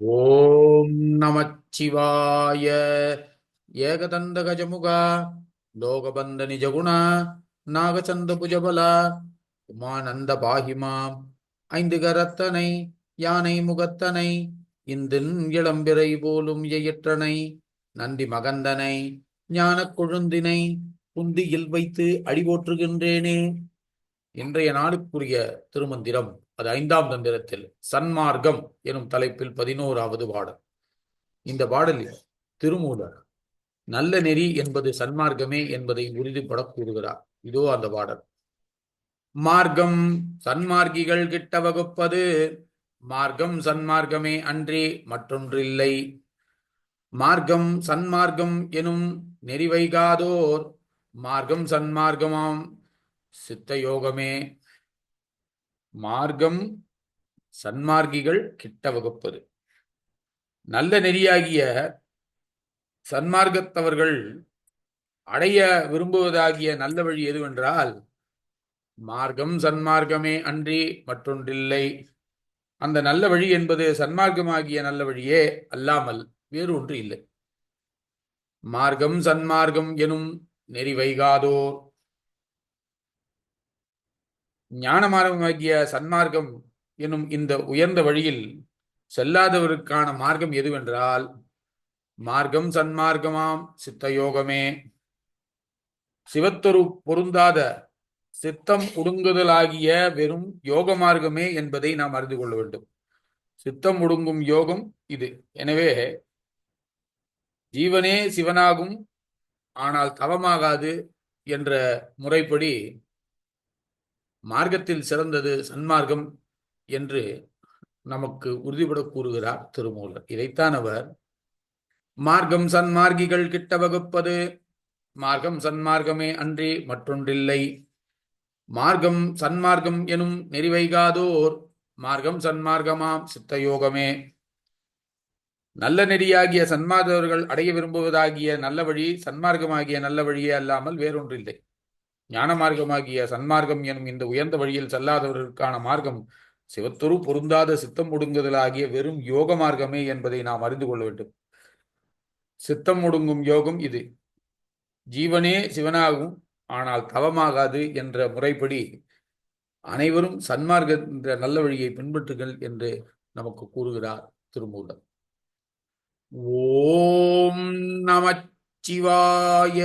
ஓம் நமச்சிவாய. ஏகதந்த கஜமுகா லோகபந்த நிஜகுணா நாகச்சந்த புஜபலா உமானந்த பாகிமாம் ஐந்து கரத்தனை யானை முகத்தனை இந்தின் இளம்பிறை போலும் எயற்றனை நந்தி மகந்தனை ஞானக் கொழுந்தினை குந்தியில் வைத்து அடிபோற்றுகின்றேனே. இன்றைய நாளுக்குரிய திருமந்திரம் அது ஐந்தாம் தந்திரத்தில் சன்மார்க்கம் எனும் தலைப்பில் பதினோராவது பாடல். இந்த பாடலில் திருமூலர் நல்ல நெறி என்பது சன்மார்க்கமே என்பதை உறுதிப்பட கூறுகிறார். இதோ அந்த பாடல். மார்க்கம் சன்மார்க்கிகள் கிட்ட வகுப்பது மார்க்கம் சன்மார்க்கமே அன்றி மற்றொன்றில்லை. மார்க்கம் சன்மார்க்கம் எனும் நெறி வைகாதோர் மார்க்கம் சன்மார்க்கமாம் சித்த யோகமே. மார்க்கம் சன்மார்க்கிகள் கிட்ட வகுப்பது. நல்ல நெறியாகிய சன்மார்க்கத்தவர்கள் அடைய விரும்புவதாகிய நல்ல வழி எதுவென்றால் மார்க்கம் சன்மார்க்கமே அன்றி மற்றொன்றில்லை. அந்த நல்ல வழி என்பது சன்மார்க்கமாகிய நல்ல வழியே அல்லாமல் வேறு ஒன்று இல்லை மார்க்கம் சன்மார்க்கம் எனும் நெறி வைகாதோர் ஞான மார்க்கமாகிய சன்மார்க்கம் எனும் இந்த உயர்ந்த வழியில் செல்லாதவருக்கான மார்க்கம் எதுவென்றால் மார்க்கம் சன்மார்க்கமாம் சித்தயோகமே. சிவத்தொரு பொருந்தாத சித்தம் ஒடுங்குதலாகிய வெறும் யோக மார்க்கமே என்பதை நாம் அறிந்து கொள்ள வேண்டும். சித்தம் ஒடுங்கும் யோகம் இது. எனவே ஜீவனே சிவனாகும் ஆனால் தவமாகாது என்ற முறைப்படி மார்க்கத்தில் சிறந்தது சன்மார்க்கம் என்று நமக்கு உறுதிபட கூறுகிறார் திருமூலர். இதைத்தான் அவர் மார்க்கம் சன்மார்க்கிகள் கிட்ட வகுப்பது மார்க்கம் சன்மார்க்கமே அன்றி மற்றொன்றில்லை. மார்க்கம் சன்மார்க்கம் எனும் நெறிவைகாதோர் மார்க்கம் சன்மார்க்கமாம் சித்தயோகமே. நல்ல நெறியாகிய சன்மார்க்கவர்கள் அடைய விரும்புவதாகிய நல்ல வழி சன்மார்க்கமாகிய நல்ல வழியே அல்லாமல் வேறொன்றில்லை. ஞான மார்க்கமாகிய சன்மார்க்கம் எனும் இந்த உயர்ந்த வழியில் செல்லாதவர்களுக்கான மார்க்கம் சிவத்தொரு பொருந்தாத சித்தம் ஒடுங்குதலாகிய வெறும் யோக மார்க்கமே என்பதை நாம் அறிந்து கொள்ள வேண்டும். சித்தம் ஒடுங்கும் யோகம் இது. ஜீவனே சிவனாகும் ஆனால் தவமாகாது என்ற முறைப்படி அனைவரும் சன்மார்க்க என்ற நல்ல வழியை பின்பற்றுங்கள் என்று நமக்கு கூறுகிறார் திருமூலர். ஓம் நமச்சிவாய.